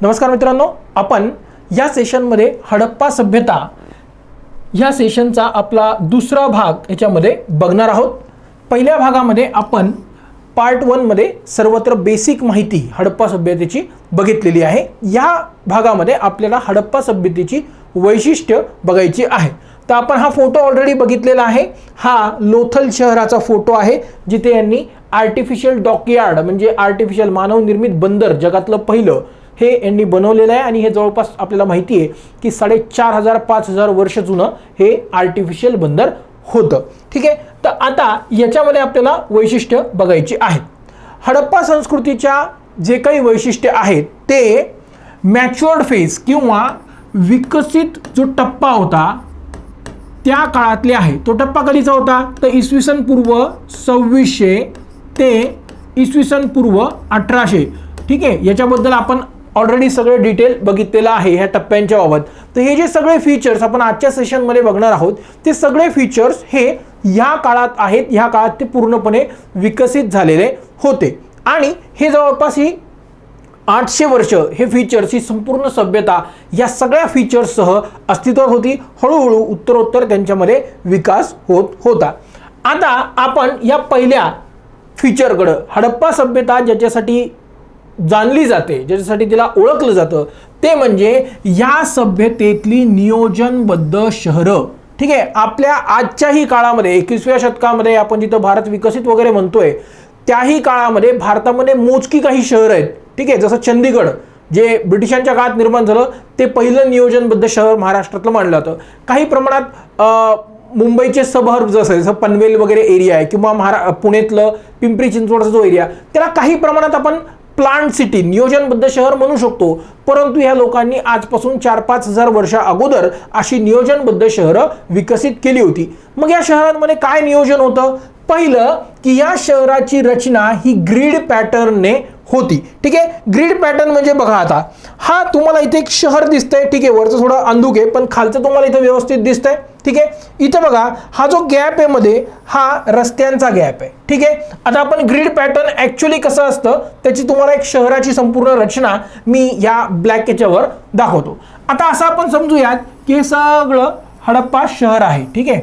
नमस्कार मित्रांनो आपण या सेशनमध्ये हडप्पा सभ्यता ह्या सेशनचा आपला दुसरा भाग याच्यामध्ये बघणार आहोत. पहिल्या भागामध्ये आपण पार्ट वनमध्ये सर्वत्र बेसिक माहिती हडप्पा सभ्यतेची बघितलेली आहे. या भागामध्ये आपल्याला हडप्पा सभ्यतेची वैशिष्ट्य बघायची आहे. तर आपण हा फोटो ऑलरेडी बघितलेला आहे. हा लोथल शहराचा फोटो आहे जिथे यांनी आर्टिफिशियल डॉकयार्ड म्हणजे आर्टिफिशियल मानवनिर्मित बंदर जगातलं पहिलं हे यांनी बनवलेलं आहे आणि हे जवळपास आपल्याला माहिती आहे की साडेचार हजार पाच हजार वर्ष जुनं हे आर्टिफिशियल बंदर होतं. ठीक आहे? तर आता याच्यामध्ये आपल्याला वैशिष्ट्य बघायची आहेत. हडप्पा संस्कृतीच्या जे काही वैशिष्ट्य आहेत ते मॅच्युअर्ड फेज किंवा विकसित जो टप्पा होता त्या काळातले आहे. तो टप्पा कधीचा होता? तर इसवी सन पूर्व सव्वीसशे ते इसवी सन पूर्व अठराशे. ठीक आहे? याच्याबद्दल आपण ऑलरेडी सगळे डिटेल बघितलेलं आहे ह्या टप्प्यांच्या बाबत. तर हे जे सगळे फीचर्स आपण आजच्या सेशनमध्ये बघणार आहोत ते सगळे फीचर्स हे ह्या काळात आहेत ह्या काळात ते पूर्णपणे विकसित झालेले होते. आणि हे जवळपास ही आठशे वर्ष हे फीचर्स ही संपूर्ण सभ्यता या सगळ्या फीचर्ससह अस्तित्वात होती. हळूहळू उत्तरोत्तर त्यांच्यामध्ये विकास होत होता. आता आपण या पहिल्या फीचरकडं हडप्पा सभ्यता ज्याच्यासाठी जाणली जाते ज्याच्यासाठी तिला ओळखलं जातं ते म्हणजे या सभ्यतेतली नियोजनबद्ध शहरं. ठीक आहे आपल्या आजच्याही काळामध्ये एकवीसव्या शतकामध्ये आपण जिथं भारत विकसित वगैरे म्हणतोय त्याही काळामध्ये भारतामध्ये मोजकी काही शहरं आहेत. ठीक आहे जसं चंदीगड जे ब्रिटिशांच्या काळात निर्माण झालं ते पहिलं नियोजनबद्ध शहर महाराष्ट्रातलं मानलं जातं. काही प्रमाणात मुंबईचे सबहर जसं जसं पनवेल वगैरे एरिया आहे किंवा महारा पुण्यातलं पिंपरी चिंचवडचा जो एरिया त्याला काही प्रमाणात आपण प्लांट सिटी नियोजनबद्ध शहर म्हणू शकतो. परंतु ह्या लोकांनी आजपासून चार पाच हजार वर्षा अगोदर अशी नियोजनबद्ध शहरं विकसित केली होती. मग या शहरांमध्ये काय नियोजन होतं? पहिलं की या शहराची रचना ही ग्रीड पॅटर्नने होती. ठीक आहे? ग्रीड पॅटर्न म्हणजे बघा आता. हा तुम्हाला इथे एक शहर दिसतंय. ठीक आहे? वरचं थोडं अंधुक आहे पण खालचं तुम्हाला इथं व्यवस्थित दिसतंय. ठीक आहे? इथं बघा हा जो गॅप आहे मध्ये हा रस्त्यांचा गॅप आहे. ठीक आहे? आता आपण ग्रीड पॅटर्न ॲक्च्युली कसं असतं त्याची तुम्हाला एक शहराची संपूर्ण रचना मी या ब्लॅक याच्यावर दाखवतो. आता असं आपण समजूयात की हे सगळं हडप्पा शहर आहे. ठीक आहे?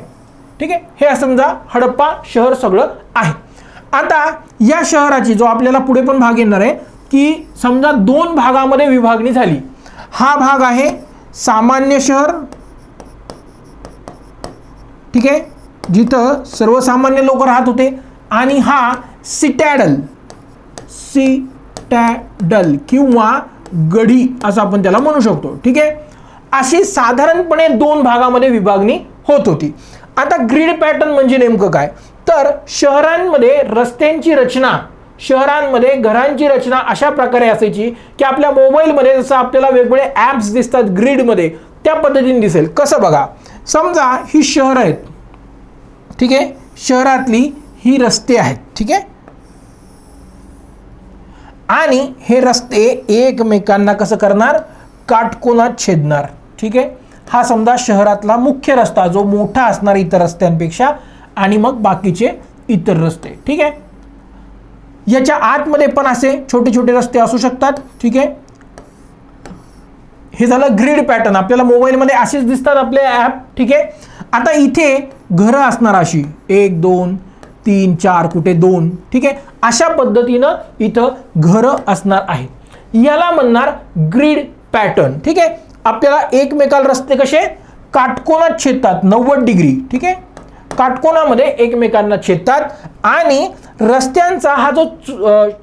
ठीक आहे? हे समजा हडप्पा शहर सगळं आहे. आता या शहराची जो आपल्याला पुढे पण भाग येणार आहे की समजा दोन भागामध्ये विभागणी झाली. हा भाग आहे सामान्य शहर ठीक आहे जिथं सर्वसामान्य लोक राहत होते आणि हा सिटॅडल सिटॅडल किंवा गढी असं आपण त्याला म्हणू शकतो ठीक आहे? अशी साधारणपणे दोन भागामध्ये विभागणी होत होती. आता ग्रीड पॅटर्न म्हणजे नेमकं काय? तर शहरांमध्ये रस्त्यांची रचना शहरांमध्ये घरांची रचना अशा प्रकारे असायची की आपल्या मोबाईलमध्ये जसं आपल्याला वेगवेगळे ॲप्स दिसतात ग्रीडमध्ये त्या पद्धतीने दिसेल. कसं बघा समजा ही शहरं आहेत. ठीक आहे? शहरातली ही रस्ते आहेत. ठीक आहे? आणि हे रस्ते एकमेकांना कसं करणार? काटकोनात छेदणार. ठीक आहे? हा समजा शहरातला मुख्य रस्ता जो मोठा असणार इतर रस्त्यांपेक्षा आणि मग बाकीचे इतर रस्ते ठीक आहे? याच्या आतमध्ये पण असे छोटे छोटे रस्ते असू शकतात ठीक आहे? हे झालं ग्रीड पॅटर्न आपल्याला मोबाईलमध्ये असेच दिसतात आपले ॲप ठीक आहे? आता इथे घरं असणार अशी. एक दोन तीन चार कुठे दोन ठीक आहे? अशा पद्धतीनं इथं घरं असणार आहेत. याला म्हणणार ग्रीड पॅटर्न ठीक आहे? आपल्याला एकमेकाला रस्ते कसे? काटकोनात छेदतात नव्वद डिग्री ठीक आहे? काटकोनामध्ये एकमेकांना छेदतात आणि रस्त्यांचा हा जो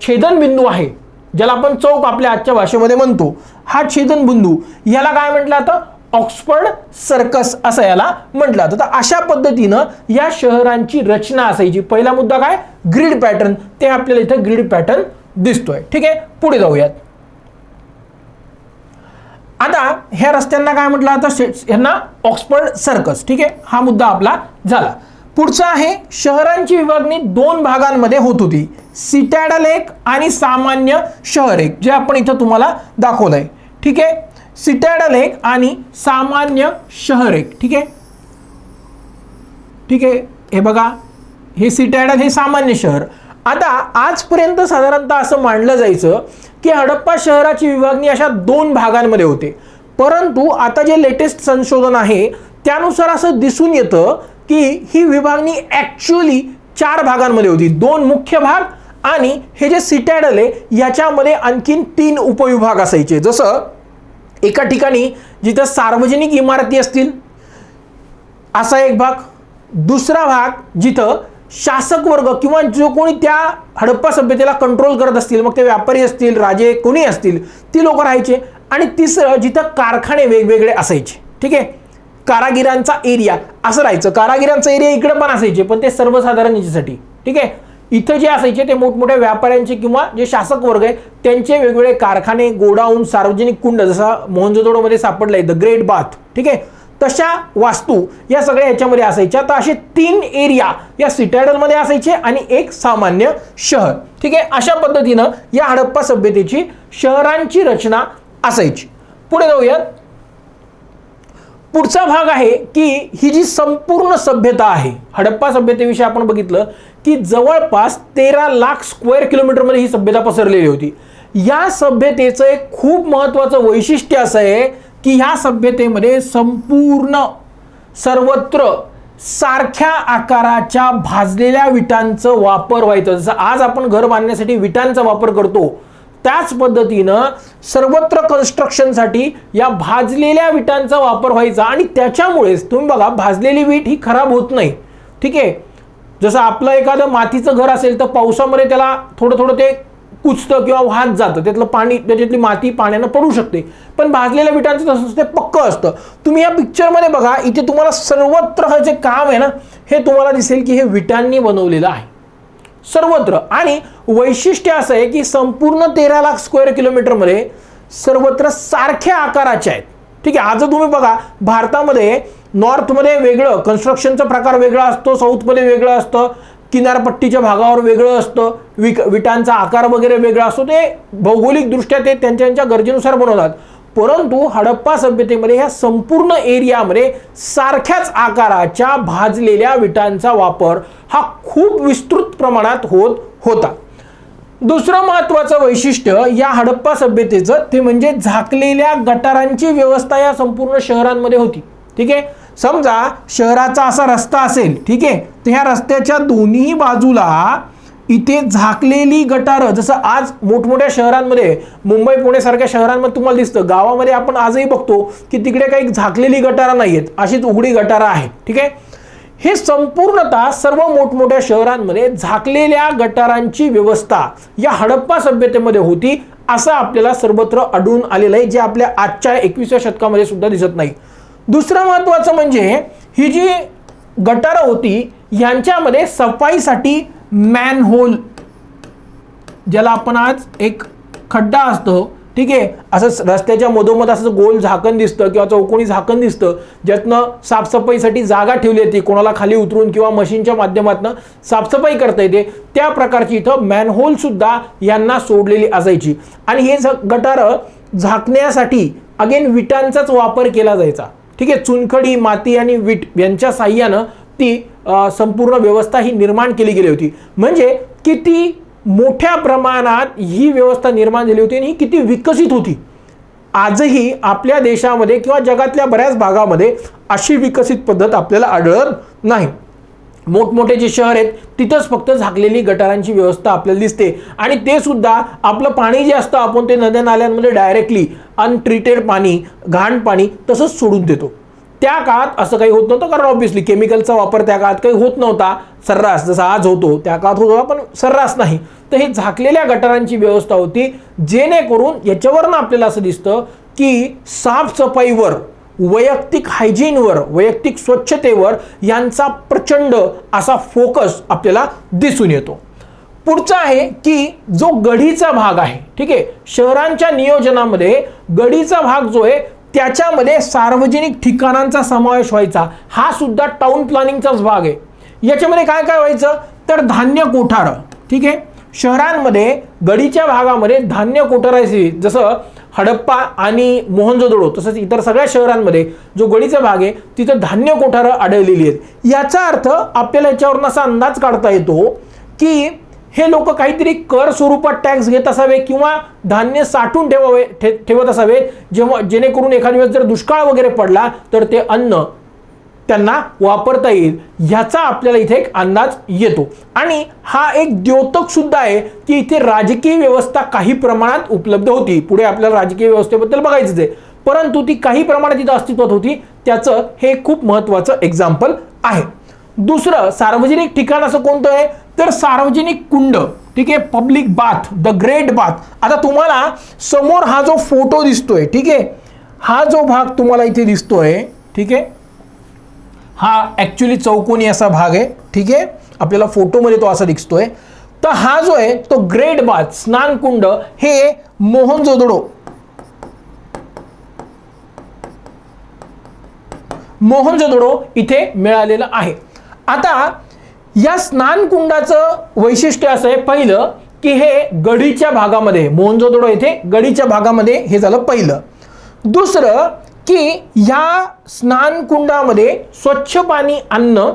छेदनबिंदू आहे ज्याला आपण चौक आपल्या आजच्या भाषेमध्ये म्हणतो हा छेदनबिंदू याला काय म्हटलं जातं? ऑक्सफर्ड सर्कस असं याला म्हटलं जातं. तर अशा पद्धतीनं या शहरांची रचना असायची. पहिला मुद्दा काय? Grid pattern. ते आपल्याला इथं ग्रीड पॅटर्न दिसतोय. ठीक आहे? पुढे जाऊयात. आता ह्या रस्त्यांना काय म्हटलं आता यांना ऑक्सफर्ड सर्कस. ठीक आहे? हा मुद्दा आपला झाला. पुढचा आहे शहरांची विभागणी दोन भागांमध्ये होत होती. सिटॅडल एक आणि सामान्य शहर एक जे आपण इथं तुम्हाला दाखवलंय. ठीक आहे? सिटॅडल एक आणि सामान्य शहर एक. ठीक आहे? ठीक आहे? हे बघा. हे सिटॅडल हे सामान्य शहर. आता आजपर्यंत साधारणतः असं मानलं जायचं की हडप्पा शहराची विभागणी अशा दोन भागांमध्ये होते. परंतु आता जे लेटेस्ट संशोधन आहे त्यानुसार असं दिसून येतं की ही विभागणी ॲक्च्युअली चार भागांमध्ये होती. दोन मुख्य भाग आणि हे जे सिटॅडल आहे याच्यामध्ये आणखीन तीन उपविभाग असायचे. जसं एका ठिकाणी जिथं सार्वजनिक इमारती असतील असा एक भाग. दुसरा भाग जिथं शासक वर्ग किंवा जो कोणी त्या हडप्पा सभ्यतेला कंट्रोल करत असतील मग ते व्यापारी असतील राजे कोणी असतील ती लोक राहायचे आणि तिसरं जिथं कारखाने वेगवेगळे असायचे. ठीक आहे? कारागिरांचा एरिया असं राहायचं. कारागिरांचा एरिया इकडे पण असायचे पण ते सर्वसाधारण याच्यासाठी ठीक आहे? इथं जे असायचे ते मोठमोठ्या व्यापाऱ्यांचे किंवा जे शासक वर्ग आहे त्यांचे वेगवेगळे कारखाने गोडाऊन सार्वजनिक कुंड जसा मोहनजोदडोमध्ये सापडलाय द ग्रेट बाथ ठीक आहे? तशा वास्तू या सगळ्या याच्यामध्ये असायच्या. तर असे तीन एरिया या सिटॅडलमध्ये असायचे आणि एक सामान्य शहर. ठीक आहे? अशा पद्धतीनं या हडप्पा सभ्यतेची शहरांची रचना असायची. पुढे जाऊयात. पुढचा भाग आहे की ही जी संपूर्ण सभ्यता आहे हडप्पा सभ्यतेविषयी आपण बघितलं की जवळपास तेरा लाख स्क्वेअर किलोमीटरमध्ये ही सभ्यता पसरलेली होती. या सभ्यतेचं एक खूप महत्त्वाचं वैशिष्ट्य असं आहे की ह्या सभ्यतेमध्ये संपूर्ण सर्वत्र सारख्या आकाराच्या भाजलेल्या विटांचं वापर व्हायचं. जसं आज आपण घर बांधण्यासाठी विटांचा वापर करतो त्याच पद्धतीनं सर्वत्र कन्स्ट्रक्शनसाठी या भाजलेल्या विटांचा वापर व्हायचा आणि त्याच्यामुळेच तुम्ही बघा भाजलेली वीट ही खराब होत नाही. ठीक आहे? जसं आपलं एखादं मातीचं घर असेल तर पावसामध्ये त्याला थोडं थोडं ते कुचतं किंवा वाहत जातं. त्यातलं पाणी त्याच्यातली माती पाण्यानं पडू शकते. पण भाजलेल्या विटांचं तसं ते पक्कं असतं. तुम्ही या पिक्चरमध्ये बघा इथे तुम्हाला सर्वत्र हे जे काम आहे ना हे तुम्हाला दिसेल की हे विटांनी बनवलेलं आहे. सर्वत्र. आणि वैशिष्ट्य असं आहे की संपूर्ण तेरा लाख स्क्वेअर किलोमीटरमध्ये सर्वत्र सारख्या आकाराचे आहेत. ठीक आहे आज तुम्ही बघा भारतामध्ये नॉर्थमध्ये वेगळं कन्स्ट्रक्शनचा प्रकार वेगळा असतो साऊथमध्ये वेगळं असतं किनारपट्टीच्या भागावर वेगळं असतं विक विटांचा आकार वगैरे वेगळा असतो ते भौगोलिकदृष्ट्या ते त्यांच्या त्यांच्या गरजेनुसार बनवतात. परंतु हडप्पा सभ्यतेमध्ये ह्या संपूर्ण एरियामध्ये सारख्याच आकाराच्या भाजलेल्या विटांचा वापर हा खूप विस्तृत प्रमाणात होत होता. दुसरं महत्त्वाचं वैशिष्ट्य या हडप्पा सभ्यतेचं ते म्हणजे झाकलेल्या गटारांची व्यवस्था या संपूर्ण शहरांमध्ये होती. ठीक आहे? समजा शहराचा असा रस्ता असेल ठीक आहे? तर ह्या रस्त्याच्या दोन्ही बाजूला इथे झाकलेली गटारं जसं आज मोठमोठ्या शहरांमध्ये मुंबई पुणे सारख्या शहरांमध्ये तुम्हाला दिसतं. गावामध्ये आपण आजही बघतो की तिकडे काही झाकलेली गटारं नाही आहेत अशीच उघडी गटारं आहेत ठीक आहे? हे संपूर्णतः सर्व मोठमोठ्या शहरांमध्ये झाकलेल्या गटारांची व्यवस्था या हडप्पा सभ्यतेमध्ये होती असं आपल्याला सर्वत्र आढळून आलेलं आहे जे आपल्या आजच्या एकविसव्या शतकामध्ये सुद्धा दिसत नाही. दुसरं महत्त्वाचं म्हणजे ही जी गटारं होती यांच्यामध्ये सफाईसाठी मॅनहोल ज्याला आपण आज एक खड्डा असतो ठीक आहे? असं रस्त्याच्या मधोमध असं गोल झाकण दिसतं किंवा चौकोनी झाकण दिसतं ज्यातनं साफसफाईसाठी जागा ठेवली येते कोणाला खाली उतरून किंवा मशीनच्या माध्यमातून साफसफाई करता येते त्या प्रकारची इथं मॅनहोल सुद्धा यांना सोडलेली असायची. आणि हे गटारं झाकण्यासाठी अगेन विटांचाच वापर केला जायचा. ठीक आहे चुनखडी माती आणि वीट यांच्या साह्यानं ती संपूर्ण व्यवस्था ही निर्माण केली गेली होती. म्हणजे किती मोठ्या प्रमाणात ही व्यवस्था निर्माण झाली होती आणि ही किती विकसित होती. आजही आपल्या देशामध्ये किंवा जगातल्या बऱ्याच भागामध्ये अशी विकसित पद्धत आपल्याला आढळत नाही. मोठमोठे जे शहर आहेत तिथंच फक्त झाकलेली गटारांची व्यवस्था आपल्याला दिसते. आणि ते सुद्धा आपलं पाणी जे असतं आपण ते नद्या नाल्यांमध्ये डायरेक्टली अनट्रीटेड पाणी घाण पाणी तसंच सोडून देतो. त्या काळात असं काही होत नव्हतं कारण ऑब्व्हियसली केमिकलचा वापर त्या काळात काही होत नव्हता. सर्रास जसा आज होतो त्या काळात होत होता पण सर्रास नाही. तर हे झाकलेल्या गटारांची व्यवस्था होती जेणेकरून याच्यावरनं आपल्याला असं दिसतं की साफसफाईवर वैयक्तिक हायजीनवर वैयक्तिक स्वच्छतेवर यांचा प्रचंड असा फोकस आपल्याला दिसून येतो. पुढचा आहे की जो गढीचा भाग आहे ठीक आहे शहरांच्या नियोजनामध्ये गढीचा भाग जो आहे त्याच्यामध्ये सार्वजनिक ठिकाणांचा समावेश व्हायचा. हा सुद्धा टाउन प्लॅनिंगचाच भाग आहे. याच्यामध्ये काय काय व्हायचं? तर धान्य कोठार ठीक आहे. शहरांमध्ये गडीच्या भागामध्ये धान्य कोठारायची जसं हडप्पा आणि मोहनजोदडो तसंच इतर सगळ्या शहरांमध्ये जो गडीचा भाग आहे तिथं धान्य कोठारं आढळलेली आहेत. याचा अर्थ आपल्याला याच्यावरून असा अंदाज काढता येतो की हे लोक काहीतरी कर स्वरूपात टॅक्स घेत असावे किंवा धान्य साठून ठेवावे ठे ठेवत असावे जेव्हा जेणेकरून एखाद्या वेळेस जर दुष्काळ वगैरे पडला तर ते अन्न त्यांना वापरता येईल ह्याचा आपल्याला इथे एक अंदाज येतो. आणि हा एक द्योतक सुद्धा आहे की इथे राजकीय व्यवस्था काही प्रमाणात उपलब्ध होती. पुढे आपल्याला राजकीय व्यवस्थेबद्दल बघायचंच आहे. परंतु ती काही प्रमाणात इथं अस्तित्वात होती त्याचं हे खूप महत्वाचं एक्झाम्पल आहे. दुसरं सार्वजनिक ठिकाण असं कोणतं आहे? तर सार्वजनिक कुंड ठीक आहे? Public bath the great bath आता तुम्हाला समोर हा जो फोटो दिसतोय ठीक आहे? हा जो भाग तुम्हाला इथे दिसतोय ठीक आहे? हा ॲक्च्युली चौकोनी असा भाग आहे ठीक आहे? आपल्याला फोटोमध्ये तो असा दिसतोय. तर हा जो आहे तो ग्रेट बाथ स्नानकुंड हे मोहनजोदडो मोहनजोदडो इथे मिळालेलं आहे. आता या स्नानकुंडाचं वैशिष्ट्य असं आहे पहिलं की हे गडीच्या भागामध्ये मोहनजोदडो येथे गडीच्या भागामध्ये हे झालं पहिलं. दुसरं की ह्या स्नानकुंडामध्ये स्वच्छ पाणी आणणं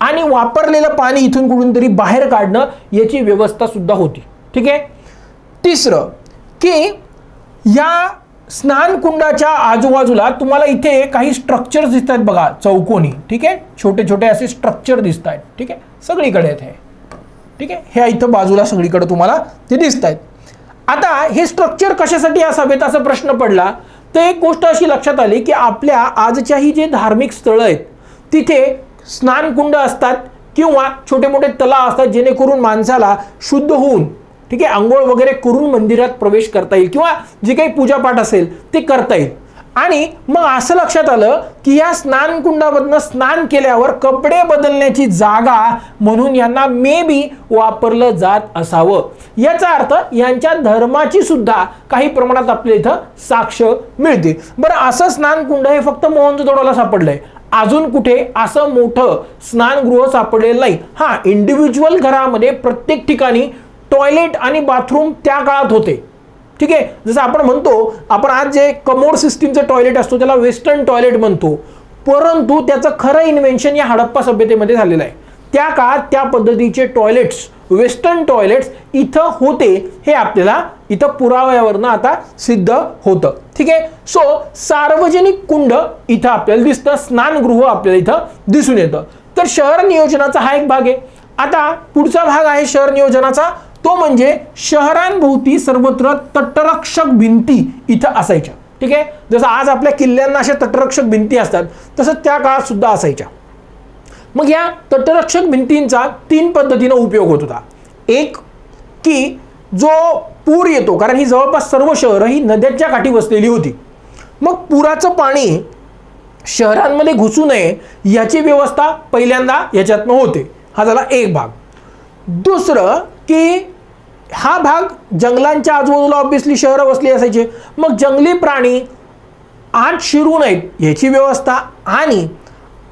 आणि वापरलेलं पाणी इथून कुठून तरी बाहेर काढणं याची व्यवस्था सुद्धा होती. ठीक आहे? तिसरं की या स्नानकुंडाच्या आजूबाजूला तुम्हाला इथे काही स्ट्रक्चर्स दिसत आहेत बघा चौकोनी. ठीक आहे? छोटे छोटे असे स्ट्रक्चर दिसत आहेत ठीक आहे? सगळीकडे आहेत हे. ठीक आहे? ह्या इथं बाजूला सगळीकडे तुम्हाला ते दिसत आहेत आता हे स्ट्रक्चर कशासाठी असावेत? असा प्रश्न पडला. तर एक गोष्ट अशी लक्षात आली की आपल्या आजच्याही जे धार्मिक स्थळं आहेत तिथे स्नानकुंड असतात किंवा छोटे मोठे तलाव असतात जेणेकरून माणसाला शुद्ध होऊन ठीक आहे आंघोळ वगैरे करून मंदिरात प्रवेश करता येईल किंवा जे काही पूजापाठ असेल ते करता येईल. आणि मग असं लक्षात आलं की या स्नानकुंडामधनं स्नान केल्यावर कपडे बदलण्याची जागा म्हणून यांना मे बी वापरलं जात असावं. याचा अर्थ यांच्या धर्माची सुद्धा काही प्रमाणात आपल्या इथं साक्ष मिळते. बरं असं स्नानकुंड हे फक्त मोहनजोदडोला सापडलंय. अजून कुठे असं मोठं स्नानगृह सापडलेलं नाही. हा इंडिव्हिज्युअल घरामध्ये प्रत्येक ठिकाणी टॉयलेट आणि बाथरूम त्या काळात होते. ठीक आहे? जसं आपण म्हणतो आपण आज जे कमोड सिस्टीमचं टॉयलेट असतो त्याला वेस्टर्न टॉयलेट म्हणतो. परंतु त्याचं खरं इन्व्हेन्शन या हडप्पा सभ्यतेमध्ये झालेलं आहे. त्या काळात त्या पद्धतीचे टॉयलेट्स वेस्टर्न टॉयलेट्स इथं होते हे आपल्याला इथं पुराव्यावरनं आता सिद्ध होतं. ठीक आहे? सो सार्वजनिक कुंड इथं आपल्याला दिसतं स्नानगृह आपल्याला इथं दिसून येतं. तर शहर नियोजनाचा हा एक भाग आहे. आता पुढचा भाग आहे शहर नियोजनाचा. तो म्हणजे शहरांभोवती सर्वत्र तटरक्षक भिंती इथं असायच्या. ठीक आहे? जसं आज आपल्या किल्ल्यांना अशा तटरक्षक भिंती असतात तसं त्या काळात सुद्धा असायच्या. मग या तटरक्षक भिंतींचा तीन पद्धतीनं उपयोग होत होता. एक की जो पूर येतो कारण ही जवळपास सर्व शहरं ही नद्यांच्या काठी वसलेली होती. मग पुराचं पाणी शहरांमध्ये घुसू नये याची व्यवस्था पहिल्यांदा याच्यातनं होते. हा झाला एक भाग. दुसरं की हा भाग जंगलांच्या आजूबाजूला ऑब्विसली शहरं वसली असायचे. मग जंगली प्राणी आत शिरू नयेत याची व्यवस्था आणि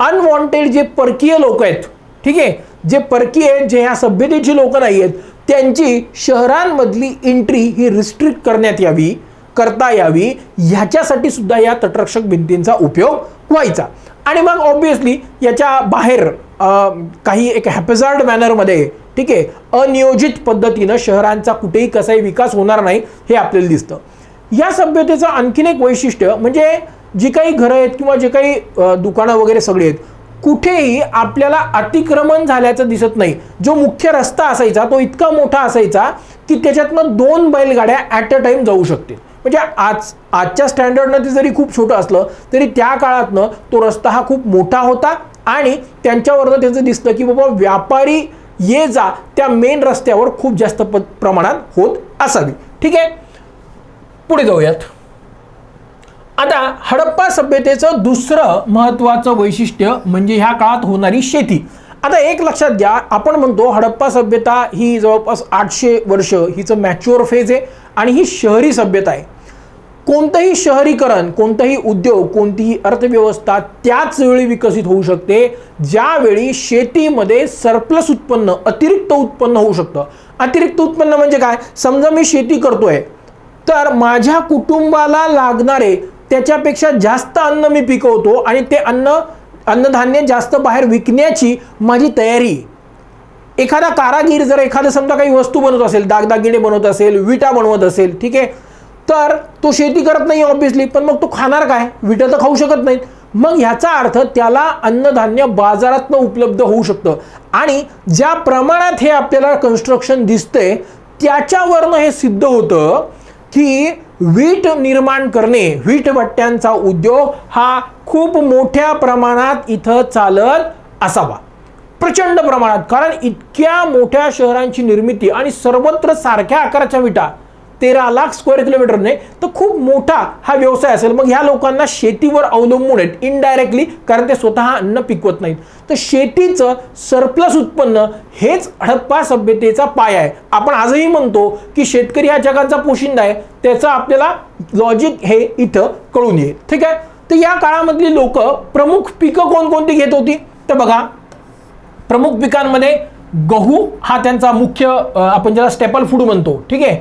अनवॉन्टेड जे परकीय लोक आहेत ठीक आहे? जे परकीय आहेत जे ह्या सभ्यतेची लोक नाही आहेत त्यांची शहरांमधली एंट्री ही रिस्ट्रिक्ट करण्यात यावी करता यावी ह्याच्यासाठी सुद्धा या तटरक्षक भिंतींचा उपयोग व्हायचा. आणि मग ऑब्विसली याच्या बाहेर काही एक हॅपेझार्ड मॅनरमध्ये ठीक आहे? अनियोजित पद्धतीनं शहरांचा कुठेही कसाही विकास होणार नाही हे आपल्याला दिसतं. या सभ्यतेचं आणखीन एक वैशिष्ट्य म्हणजे जी काही घरं आहेत किंवा जे काही दुकानं वगैरे सगळी आहेत कुठेही आपल्याला अतिक्रमण झाल्याचं दिसत नाही. जो मुख्य रस्ता असायचा तो इतका मोठा असायचा की त्याच्यातनं दोन बैलगाड्या ॲट अ टाईम जाऊ शकतील म्हणजे आज आजच्या स्टँडर्डनं ते जरी खूप छोटं असलं तरी त्या काळातनं तो रस्ता हा खूप मोठा होता आणि त्यांच्यावरनं त्याचं दिसतं की बाबा व्यापारी ये जा त्या मेन रस्त्यावर खूप जास्त प प्रमाणात होत असावी. ठीक आहे? पुढे जाऊयात. आता हडप्पा सभ्यतेचं दुसरं महत्त्वाचं वैशिष्ट्य म्हणजे ह्या काळात होणारी शेती. आता एक लक्षात घ्या आपण म्हणतो हडप्पा सभ्यता ही जवळपास आठशे वर्ष हिचं मॅच्युअर फेज आहे आणि ही शहरी सभ्यता आहे. कोणतंही शहरीकरण कोणतंही उद्योग कोणतीही अर्थव्यवस्था त्याच वेळी विकसित होऊ शकते ज्यावेळी शेतीमध्ये सरप्लस उत्पन्न अतिरिक्त उत्पन्न होऊ शकतं. अतिरिक्त उत्पन्न म्हणजे काय? समजा मी शेती करतोय तर माझ्या कुटुंबाला लागणारे त्याच्यापेक्षा जास्त अन्न मी पिकवतो आणि ते अन्न अन्नधान्य जास्त बाहेर विकण्याची माझी तयारी. एखादा कारागीर जर एखादं समजा काही वस्तू बनवत असेल दागदागिने बनवत असेल विटा बनवत असेल ठीक आहे? तर तो शेती करत नाही ऑब्विसली पण मग तो खाणार काय? विटं तर खाऊ शकत नाहीत. मग ह्याचा अर्थ त्याला अन्नधान्य बाजारातनं उपलब्ध होऊ शकतं. आणि ज्या प्रमाणात हे आपल्याला कन्स्ट्रक्शन दिसतंय त्याच्यावरनं हे सिद्ध होतं की वीट निर्माण करणे वीट भट्ट्यांचा उद्योग हा खूप मोठ्या प्रमाणात इथं चालत असावा. प्रचंड प्रमाणात. कारण इतक्या मोठ्या शहरांची निर्मिती आणि सर्वत्र सारख्या आकाराच्या विटा तेरा लाख स्क्वेअर किलोमीटरने तर खूप मोठा हा व्यवसाय असेल. मग ह्या लोकांना शेतीवर अवलंबून आहेत इनडायरेक्टली कारण ते स्वतः अन्न पिकवत नाहीत. तर शेतीचं सरप्लस उत्पन्न हेच हडप्पा सभ्यतेचा पाय आहे. आपण आजही म्हणतो की शेतकरी हा जगाचा पोशिंदा आहे त्याचं आपल्याला लॉजिक हे इथं कळून येईल. ठीक आहे? तर या काळामधली लोक प्रमुख पिकं कोणकोणती घेत होती? तर बघा प्रमुख पिकांमध्ये गहू हा त्यांचा मुख्य आपण ज्याला स्टेपल फूड म्हणतो. ठीक आहे?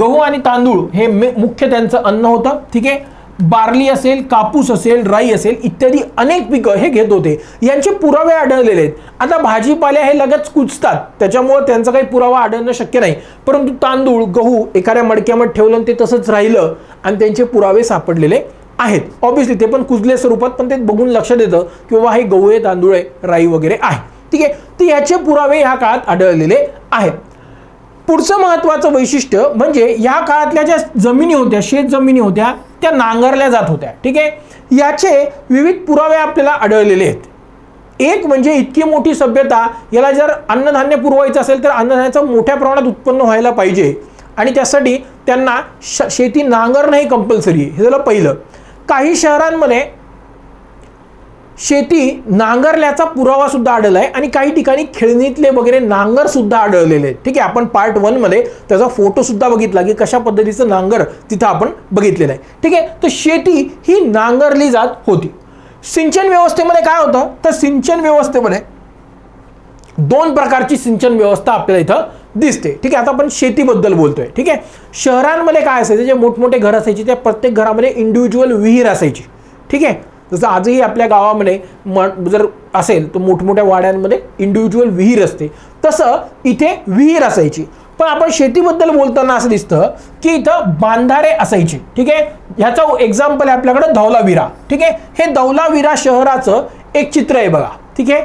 गहू आणि तांदूळ हे मे- मुख्य त्यांचं अन्न होतं. ठीक आहे? बार्ली असेल कापूस असेल राई असेल इत्यादी अनेक पिकं हे घेत होते. यांचे पुरावे आढळलेले आहेत. आता भाजीपाल्या हे लगेच कुचतात त्याच्यामुळं त्यांचा काही पुरावा आढळणं शक्य नाही. परंतु तांदूळ गहू एखाद्या मडक्यामध्ये ठेवलं आणि ते तसंच राहिलं आणि त्यांचे पुरावे सापडलेले आहेत. ऑब्विसली ते पण कुजले स्वरूपात पण ते बघून लक्षात येतं की बाबा हे गहू आहे तांदूळ आहे राई वगैरे आहे. ठीक आहे? तर याचे पुरावे ह्या काळात आढळलेले आहेत. पुढचं महत्त्वाचं वैशिष्ट्य म्हणजे या काळातल्या ज्या जमिनी होत्या शेत जमिनी होत्या त्या नांगरल्या जात होत्या ठीक आहे? याचे विविध पुरावे आपल्याला आढळलेले आहेत. एक म्हणजे इतकी मोठी सभ्यता याला जर अन्नधान्य पुरवायचं असेल तर अन्नधान्याचं मोठ्या प्रमाणात उत्पन्न व्हायला पाहिजे. आणि त्यासाठी त्यांना श शेती नांगरणंही कंपल्सरी आहे. हे झालं पहिलं. काही शहरांमध्ये शेती नांगरल्याचा पुरावा सुद्धा आढळला आहे आणि काही ठिकाणी खेळणीतले वगैरे नांगर सुद्धा आढळलेले. आहेत ठीक आहे आपण पार्ट वनमध्ये त्याचा फोटो सुद्धा बघितला की कशा पद्धतीचं नांगर तिथं आपण बघितलेलं आहे. ठीक आहे तर शेती ही नांगरली जात होती. सिंचन व्यवस्थेमध्ये काय होतं? तर सिंचन व्यवस्थेमध्ये दोन प्रकारची सिंचन व्यवस्था आपल्याला इथं दिसते. ठीक आहे आता आपण शेतीबद्दल बोलतोय. ठीक आहे शहरांमध्ये काय असायचं? जे मोठमोठे घर असायचे त्या प्रत्येक घरामध्ये इंडिव्हिज्युअल विहीर असायची. ठीक आहे जसं आजही आपल्या गावामध्ये म जर असेल तर मोठमोठ्या वाड्यांमध्ये इंडिव्हिज्युअल विहीर असते. तसं इथे विहीर असायची. पण आपण शेतीबद्दल बोलताना असं दिसतं की इथं बांधारे असायचे. ठीक आहे? ह्याचं एक्झाम्पल आहे आपल्याकडं धौलावीरा. ठीक आहे? हे धौलावीरा शहराचं एक चित्र आहे बघा. ठीक आहे?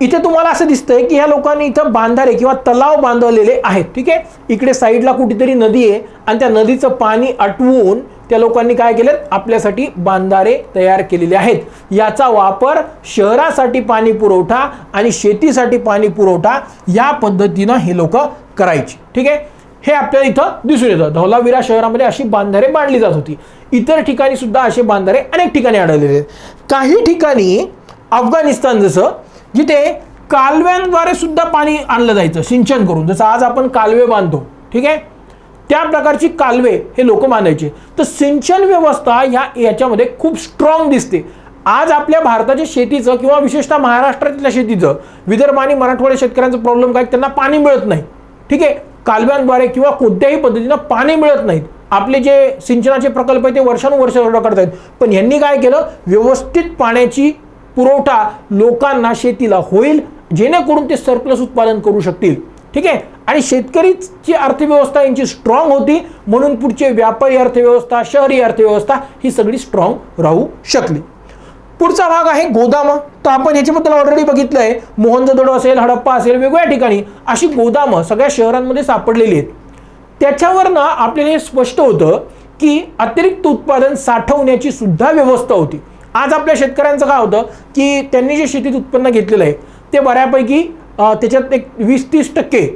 इथे तुम्हाला असं दिसतंय की ह्या लोकांनी इथं बांधारे किंवा तलाव बांधवलेले आहेत. ठीक आहे? इकडे साईडला कुठेतरी नदी आहे आणि त्या नदीचं पाणी आटवून त्या लोकांनी काय केलं? आपल्यासाठी बांधारे तयार केलेले आहेत. याचा वापर शहरासाठी पाणी पुरवठा आणि शेतीसाठी पाणी पुरवठा या पद्धतीनं हे लोक करायची. ठीक आहे? हे आपल्याला इथं दिसून येतं. धौलावीरा शहरामध्ये अशी बांधारे बांधली जात होती. इतर ठिकाणी सुद्धा असे बांधारे अनेक ठिकाणी आढळलेले आहेत. काही ठिकाणी अफगाणिस्तान जसं जिथे कालव्यांद्वारे सुद्धा पाणी आणलं जायचं सिंचन करून. जसं आज आपण कालवे बांधतो. ठीक आहे? त्या प्रकारची कालवे हे लोक मानायचे. तर सिंचन व्यवस्था ह्या याच्यामध्ये खूप स्ट्रॉंग दिसते. आज आपल्या भारताच्या शेतीचं किंवा विशेषतः महाराष्ट्रातल्या शेतीचं विदर्भ आणि मराठवाड्या शेतकऱ्यांचं प्रॉब्लेम काय? त्यांना पाणी मिळत नाही. ठीक आहे? कालव्यांद्वारे किंवा कोणत्याही पद्धतीनं पाणी मिळत नाहीत. आपले जे सिंचनाचे प्रकल्प आहेत ते वर्षानुवर्ष करतायत पण यांनी काय केलं? व्यवस्थित पाण्याची पुरवठा लोकांना शेतीला होईल जेणेकरून ते सरप्लस उत्पादन करू शकतील. ठीक आहे? आणि शेतकरीची अर्थव्यवस्था यांची स्ट्रॉंग होती म्हणून पुढचे व्यापारी अर्थव्यवस्था शहरी अर्थव्यवस्था ही सगळी स्ट्रॉंग राहू शकली. पुढचा भाग आहे गोदाम. तर आपण याच्याबद्दल ऑलरेडी बघितलं आहे मोहनजोदडो असेल हडप्पा असेल वेगवेगळ्या ठिकाणी अशी गोदामं सगळ्या शहरांमध्ये सापडलेली आहेत. त्याच्यावरनं आपल्याला हे स्पष्ट होतं की अतिरिक्त उत्पादन साठवण्याची सुद्धा व्यवस्था होती. आज आपल्या शेतकऱ्यांचं काय होतं की त्यांनी जे शेतीत उत्पन्न घेतलेलं आहे ते बऱ्यापैकी त्याच्यात एक वीस तीस टक्के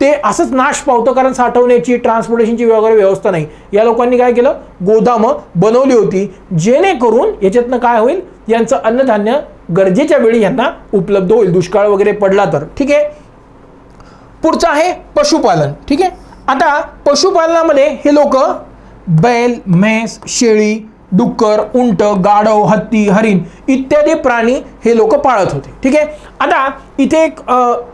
ते असंच नाश पावतं कारण साठवण्याची ट्रान्सपोर्टेशनची वगैरे व्यवस्था नाही. या लोकांनी काय केलं? गोदामं बनवली होती. जेणेकरून याच्यातनं काय होईल? यांचं अन्नधान्य गरजेच्या वेळी यांना उपलब्ध होईल. दुष्काळ वगैरे पडला तर. ठीक आहे? पुढचं आहे पशुपालन. ठीक आहे? आता पशुपालनामध्ये हे लोक बैल म्हैस शेळी डुक्कर उंट गाढव हत्ती हरिण इत्यादी प्राणी हे लोक पाळत होते. ठीक आहे? आता इथे एक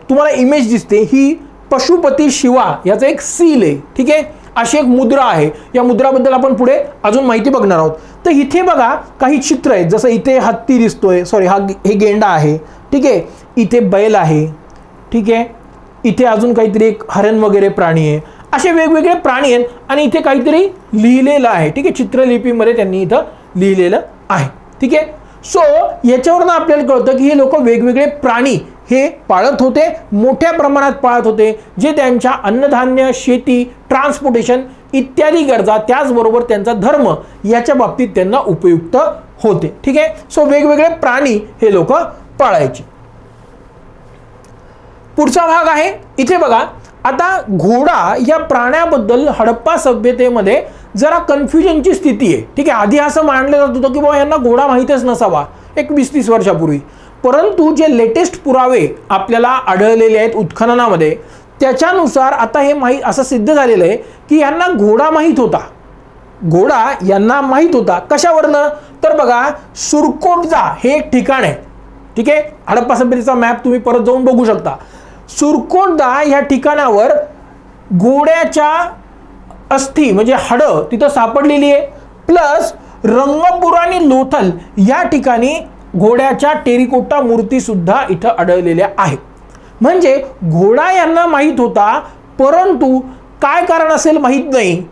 तुम्हाला इमेज दिसते. ही पशुपती शिवा याचं एक सील आहे. ठीक आहे? अशी एक मुद्रा आहे. या मुद्राबद्दल आपण पुढे अजून माहिती बघणार आहोत. तर इथे बघा काही चित्र आहेत. जसं इथे हत्ती दिसतोय. सॉरी हा हे गेंडा आहे. ठीक आहे? इथे बैल आहे. ठीक आहे? इथे अजून काहीतरी एक हरण वगैरे प्राणी आहे. असे वेगवेगळे प्राणी आहेत. आणि इथे काहीतरी लिहिलेलं आहे. ठीक आहे? चित्रलिपीमध्ये त्यांनी इथं लिहिलेलं आहे. ठीक आहे? सो याच्यावरनं आपल्याला कळतं की हे लोक वेगवेगळे प्राणी हे पाळत होते. मोठ्या प्रमाणात पाळत होते. जे त्यांच्या अन्नधान्य शेती ट्रान्सपोर्टेशन इत्यादी गरजा त्याचबरोबर त्यांचा धर्म याच्या बाबतीत त्यांना उपयुक्त होते. ठीक आहे? सो वेगवेगळे प्राणी हे लोक पाळायचे. पुढचा भाग आहे. इथे बघा. आता घोडा या प्राण्याबद्दल हडप्पा सभ्यतेमध्ये जरा कन्फ्युजनची स्थिती आहे. ठीक आहे आधी असं मानलं जात होतं की बाबा यांना घोडा माहीतच नसावा एक वीस तीस वर्षापूर्वी. परंतु जे लेटेस्ट पुरावे आपल्याला आढळलेले आहेत उत्खननामध्ये त्याच्यानुसार आता हे माहीत असं सिद्ध झालेलं आहे की यांना घोडा माहीत होता. घोडा यांना माहीत होता. कशावरनं? तर बघा सुरकोटजा हे एक ठिकाण आहे. ठीक आहे हडप्पा सभ्यतेचा मॅप तुम्ही परत जाऊन बघू शकता. सुरकोटदा ह्या ठिकाणावर घोड्याच्या अस्थी म्हणजे हाडं तिथं सापडलेली आहे. प्लस रंगपूर आणि लोथल या ठिकाणी घोड्याच्या टेरिकोटा मूर्तीसुद्धा इथं आढळलेल्या आहेत. म्हणजे घोडा यांना माहीत होता परंतु काय कारण असेल माहीत नाही.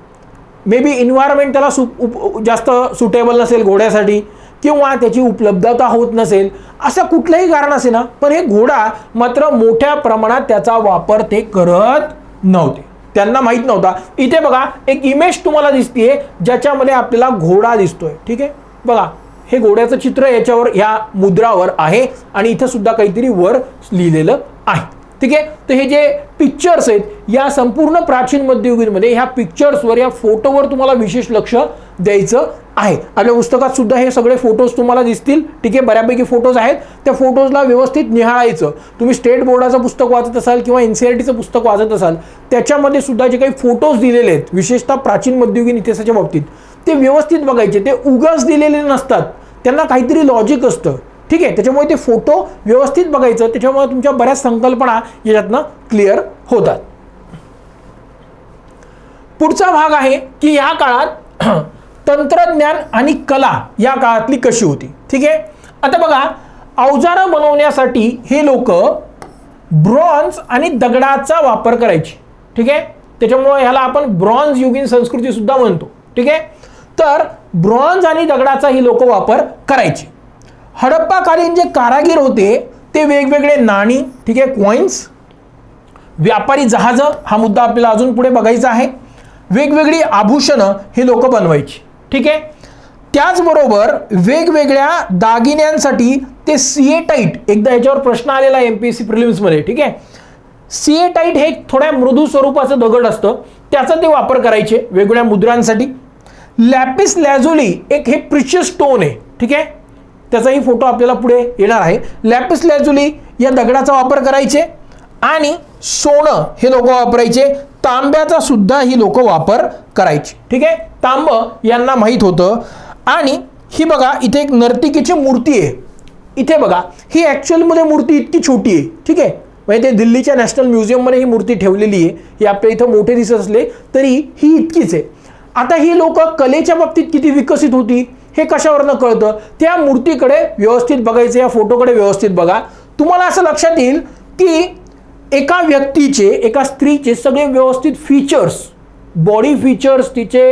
मे बी इन्व्हायरमेंट त्याला सु उप जास्त सुटेबल नसेल घोड्यासाठी. किंवा त्याची उपलब्धता होत नसेल असं कुठलंही कारण असेल ना पण हे घोडा मात्र मोठ्या प्रमाणात त्याचा वापर ते करत नव्हते. त्यांना माहीत नव्हता. इथे बघा एक इमेज तुम्हाला दिसतीये ज्याच्यामध्ये आपल्याला घोडा दिसतोय. ठीक आहे? बघा हे घोड्याचं चित्र याच्यावर ह्या मुद्रावर आहे आणि इथं सुद्धा काहीतरी वर लिहिलेलं आहे. ठीक आहे? तर हे जे पिक्चर्स आहेत या संपूर्ण प्राचीन मध्ययुगीनमध्ये ह्या पिक्चर्सवर या फोटोवर तुम्हाला विशेष लक्ष द्यायचं आहे. आपल्या पुस्तकात सुद्धा हे सगळे फोटोज तुम्हाला दिसतील. ठीक आहे? बऱ्यापैकी फोटोज आहेत. त्या फोटोजला व्यवस्थित निहाळायचं. तुम्ही स्टेट बोर्डाचं पुस्तक वाचत असाल किंवा एन सी आर टीचं पुस्तक वाचत असाल त्याच्यामध्ये सुद्धा जे काही फोटोज दिलेले आहेत विशेषतः प्राचीन मध्ययुगीन इतिहासाच्या बाबतीत ते व्यवस्थित बघायचे. ते उगाच दिलेले नसतात. त्यांना काहीतरी लॉजिक असतं. ठीक आहे त्याच्यामुळे ते फोटो व्यवस्थित बघायचं त्याच्यामुळे तुमच्या बऱ्याच संकल्पना याच्यातनं क्लिअर होतात. पुढचा भाग आहे की या काळात तंत्रज्ञान आणि कला या काळातली कशी होती? ठीक आहे? आता बघा अवजारं बनवण्यासाठी हे लोक ब्रॉन्झ आणि दगडाचा वापर करायचे. ठीक आहे? त्याच्यामुळं ह्याला आपण ब्रॉन्झ युगीन संस्कृती सुद्धा म्हणतो. ठीक आहे? तर ब्रॉन्झ आणि दगडाचा ही लोक वापर करायचे. हडप्पाकालीन जे कारागीर होते ते वेगवेगळे नाणी ठीक आहे कॉईन्स व्यापारी जहाजं हा मुद्दा आपल्याला अजून पुढे बघायचा आहे. वेगवेगळी आभूषणं हे लोक बनवायची ठीक आहे? त्याचबरोबर वेगवेगळ्या दागिन्यांसाठी ते सिएटाईट एकदा याच्यावर प्रश्न आलेला आहे एम पी एस सी प्रिलिम्समध्ये ठीक आहे? सिएटाईट हे एक थोड्या मृदू स्वरूपाचं दगड असतं त्याचा ते वापर करायचे वेगवेगळ्या मुद्रांसाठी. लॅपिस लॅझोली एक हे प्रिचियस स्टोन आहे ठीक आहे? त्याचाही फोटो आपल्याला पुढे येणार आहे. लॅपिस लॅजुली या दगडाचा वापर करायचे आणि सोनं हे लोक वापरायचे. तांब्याचा सुद्धा ही लोक वापर करायची. ठीक आहे? तांब यांना माहीत होतं. आणि ही बघा इथे एक नर्तिकेची मूर्ती आहे. इथे बघा ही ॲक्च्युअलमध्ये मूर्ती इतकी छोटी आहे. ठीक आहे? म्हणजे ते दिल्लीच्या नॅशनल म्युझियममध्ये ही मूर्ती ठेवलेली आहे. ही आपल्या इथं मोठे दिसत असले तरी ही इतकीच आहे. आता ही लोक कलेच्या बाबतीत किती विकसित होती? हे कशावरनं कळतं? त्या मूर्तीकडे व्यवस्थित बघायचं या फोटोकडे व्यवस्थित बघा. तुम्हाला असं लक्षात येईल की एका व्यक्तीचे एका स्त्रीचे सगळे व्यवस्थित फीचर्स बॉडी फीचर्स तिचे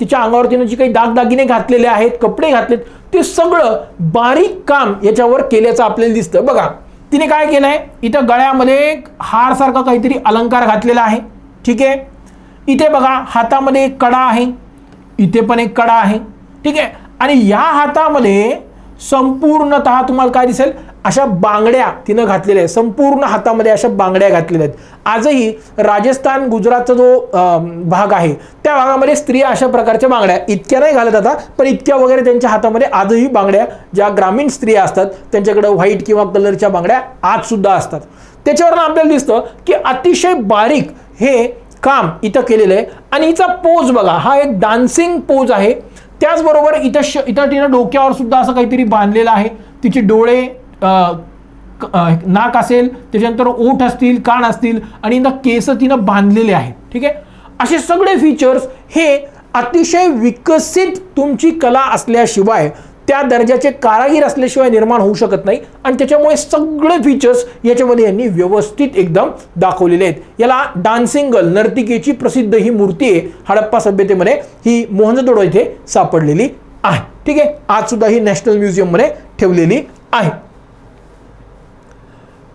तिच्या अंगावर तिने जे काही दागदागिने घातलेले आहेत कपडे घातलेत ते सगळं बारीक काम याच्यावर केल्याचं आपल्याला दिसतं. बघा तिने काय केलं आहे इथं गळ्यामध्ये हारसारखा काहीतरी अलंकार घातलेला आहे. ठीक आहे? इथे बघा हातामध्ये एक कडा आहे. इथे पण एक कडा आहे. ठीक आहे? आणि या हातामध्ये संपूर्णतः तुम्हाला काय दिसेल? अशा बांगड्या तिनं घातलेल्या आहेत. संपूर्ण हातामध्ये अशा बांगड्या घातलेल्या आहेत. आजही राजस्थान गुजरातचा जो भाग आहे त्या भागामध्ये स्त्रिया अशा प्रकारच्या बांगड्या इतक्या नाही घालत आता पण इतक्या वगैरे त्यांच्या हातामध्ये आजही बांगड्या ज्या ग्रामीण स्त्रिया असतात त्यांच्याकडे व्हाईट किंवा कलरच्या बांगड्या आज सुद्धा असतात. त्याच्यावरून आपल्याला दिसतं की अतिशय बारीक हे काम इथं केलेलं आहे. आणि हिचा पोज बघा हा एक डान्सिंग पोज आहे. त्याचबरोबर इथं श इथं तिनं डोक्यावर सुद्धा असं काहीतरी बांधलेलं आहे. तिचे डोळे नाक असेल त्याच्यानंतर ओठ असतील कान असतील आणि इथं केस तिनं बांधलेले आहेत. ठीक आहे? असे सगळे फीचर्स हे अतिशय विकसित तुमची कला असल्याशिवाय त्या दर्जाचे कारागीर असल्याशिवाय निर्माण होऊ शकत नाही. आणि त्याच्यामुळे सगळे फीचर्स याच्यामध्ये यांनी व्यवस्थित एकदम दाखवलेले आहेत. याला डान्सिंगल नर्तिकेची प्रसिद्ध ही मूर्ती आहे हडप्पा सभ्यतेमध्ये. ही मोहनजोडो इथे सापडलेली आहे. ठीक आहे? आज सुद्धा ही नॅशनल म्युझियममध्ये ठेवलेली आहे.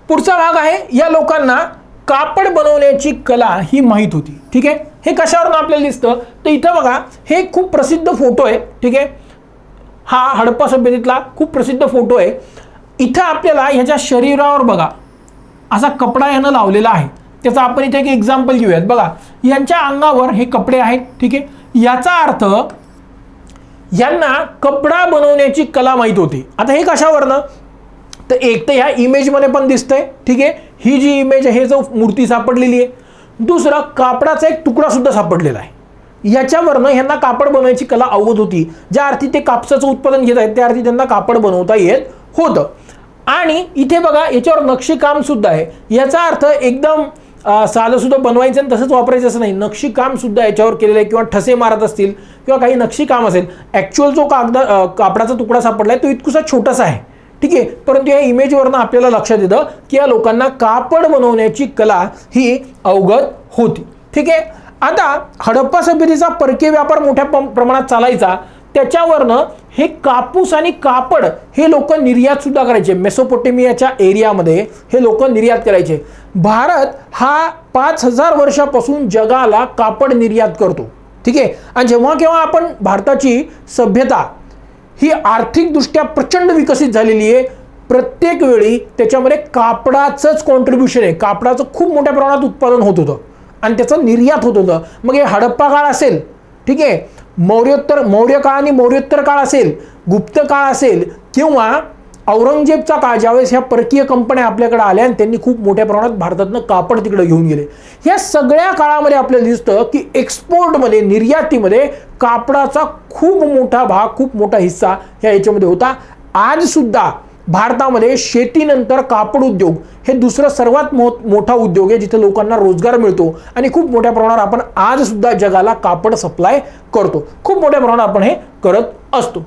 पुढचा भाग आहे या लोकांना कापड बनवण्याची कला ही माहीत होती. ठीक आहे? हे कशावरून आपल्याला दिसतं? तर इथं बघा हे खूप प्रसिद्ध फोटो आहे. ठीक आहे? हा हडप्पा सभ्यतेतला खूप प्रसिद्ध फोटो आहे. इथं आपल्याला ह्याच्या शरीरावर बघा असा कपडा यानं लावलेला आहे. त्याचा आपण इथे एक एक्झाम्पल घेऊयात. बघा यांच्या अंगावर हे कपडे आहेत ठीक आहे? याचा अर्थ यांना कपडा बनवण्याची कला माहीत होती. आता हे कशावरनं? तर एक तर ह्या इमेजमध्ये पण दिसतंय ठीक आहे? ही जी इमेज आहे जो मूर्ती सापडलेली आहे. दुसरं कापडाचा एक तुकडा सुद्धा सापडलेला आहे. याच्यावरनं ह्यांना कापड बनवायची कला अवगत होती. ज्या अर्थी ते कापसाचं उत्पादन घेत आहेत त्या अर्थी त्यांना कापड बनवता येत होतं. आणि इथे बघा याच्यावर नक्षीकाम सुद्धा आहे. याचा अर्थ एकदम साधं सुद्धा बनवायचं आणि तसंच वापरायचं असं नाही. नक्षीकाम सुद्धा याच्यावर केलेलं आहे. किंवा ठसे मारत असतील किंवा काही नक्षीकाम असेल ॲक्च्युअल जो कागदा कापडाचा तुकडा सापडला आहे तो इतकुसा छोटासा आहे. ठीक आहे? परंतु या इमेजवरनं आपल्याला लक्षात येतं की या लोकांना कापड बनवण्याची कला ही अवगत होती. ठीक आहे? आता हडप्पा सभ्यतेचा परकीय व्यापार मोठ्या प्रमाणात चालायचा त्याच्यावरनं हे कापूस आणि कापड हे लोक निर्यात सुद्धा करायचे. मेसोपोटेमियाच्या एरियामध्ये हे लोक निर्यात करायचे. भारत हा पाच हजार वर्षापासून जगाला कापड निर्यात करतो. ठीक आहे? आणि जेव्हा केव्हा आपण भारताची सभ्यता ही आर्थिकदृष्ट्या प्रचंड विकसित झालेली आहे प्रत्येक वेळी त्याच्यामध्ये कापडाचंच कॉन्ट्रीब्युशन आहे. कापडाचं खूप मोठ्या प्रमाणात उत्पादन होत होतं. आणि त्याचं निर्यात होत होतं. मग हे हडप्पा काळ असेल ठीक आहे? मौर्योत्तर मौर्य काळ आणि मौर्योत्तर काळ असेल गुप्त काळ असेल किंवा औरंगजेबचा काळ ज्यावेळेस ह्या परकीय कंपन्या आपल्याकडे आल्या आणि त्यांनी खूप मोठ्या प्रमाणात भारतातनं कापड तिकडे घेऊन गेले. ह्या सगळ्या काळामध्ये आपल्याला दिसतं की एक्सपोर्टमध्ये निर्यातीमध्ये कापडाचा खूप मोठा भाग खूप मोठा हिस्सा ह्या याच्यामध्ये होता. आजसुद्धा भारतामध्ये शेतीनंतर कापड उद्योग हे दुसरं सर्वात मो मोठा उद्योग आहे जिथे लोकांना रोजगार मिळतो आणि खूप मोठ्या प्रमाणावर आपण आज सुद्धा जगाला कापड सप्लाय करतो. खूप मोठ्या प्रमाणात आपण हे करत असतो.